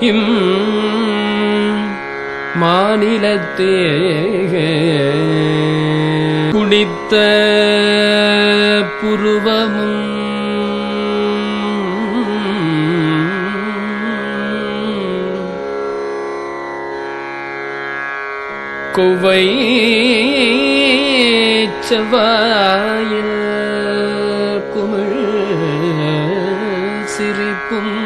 இம் மாநிலத்தே குடித்த புருவமும் குவை செவ்வாயில் குமிழ் சிரிப்பும்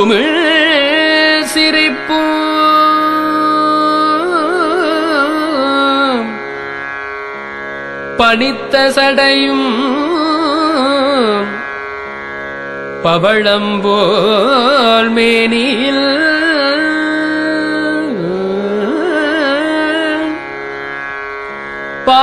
குமிழ் சிரிப்பு பணித்த சடையும் பவளம்போல் மேனியில் பா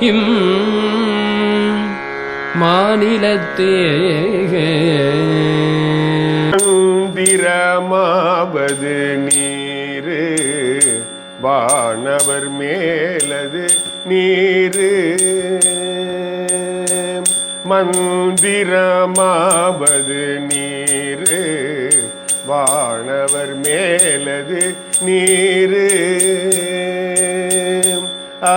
இம் மாநிலத்தே மந்திரமாவது நீரு வானவர் மேலது நீரு. மந்திரமாவது நீரு வானவர் மேலது நீரு. ஆ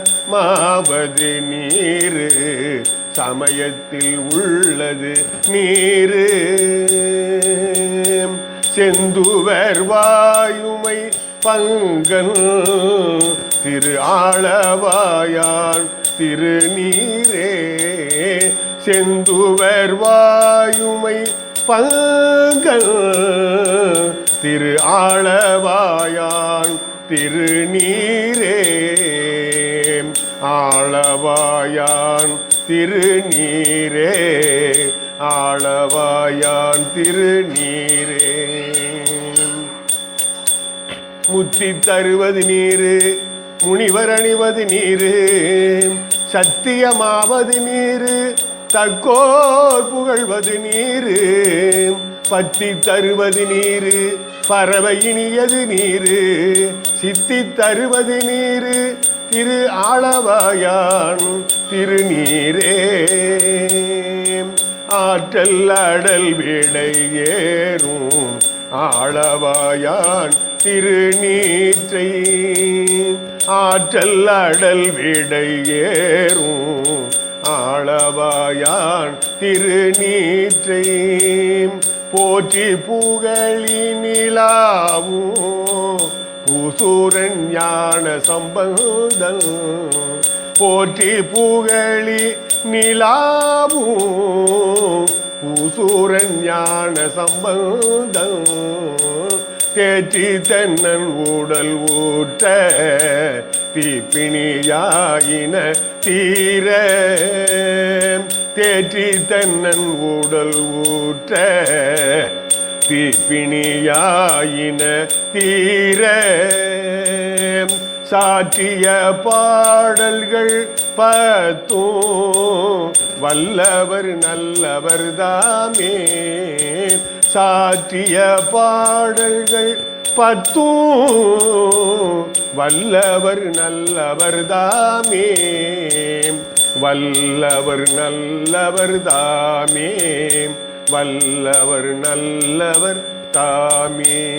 தந்திரமாவது நீர் சமயத்தில் உள்ளது நீர். செந்துவர் வாயுமை பங்கன் திரு ஆளவாயான் திருநீரே செந்துவர் வாயுமை பங்கள் திரு ஆளவாயான் திருநீரே. ஆளவாயான் திருநீரே. ஆளவாயான் திருநீரே. முத்தி தருவது நீரு முனிவர் அணிவது நீரு சத்தியமாவது நீரு தக்கோர் புகழ்வது நீரு பற்றி தருவது நீரு பறவை இனியது நீரு சித்தி தருவது நீரு திரு ஆளவாயான் திருநீரே ஆற்றல் அடல் விடை ஏறும் ஆளவாயான் திருநீற்றை ஆற்றல் அடல் விடை ஏறும் ஆளவாயான் திருநீற்றை போற்றி புகழி நிலாவும் பூசூரன் ஞான சம்பந்தன் போற்றி புகழி நிலாவும் பூசூரன் ஞான சம்பந்தன் தேற்றி தென்னன் உடல் ஊற்ற தீப்பிணியாயின தீர தேற்றி தன்னன் உடல் ஊற்ற. தீப்பிணியாயின தீர சாற்றிய பாடல்கள் பத்தும். வல்லவர் நல்லவர் தாமே. சாற்றிய பாடல்கள் பத்தும். வல்லவர் நல்லவர் தாமே. வல்லவர் நல்லவர் தாமே. வல்லவர் நல்லவர் தாமே.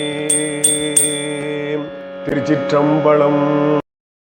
திருச்சிற்றம்பலம்.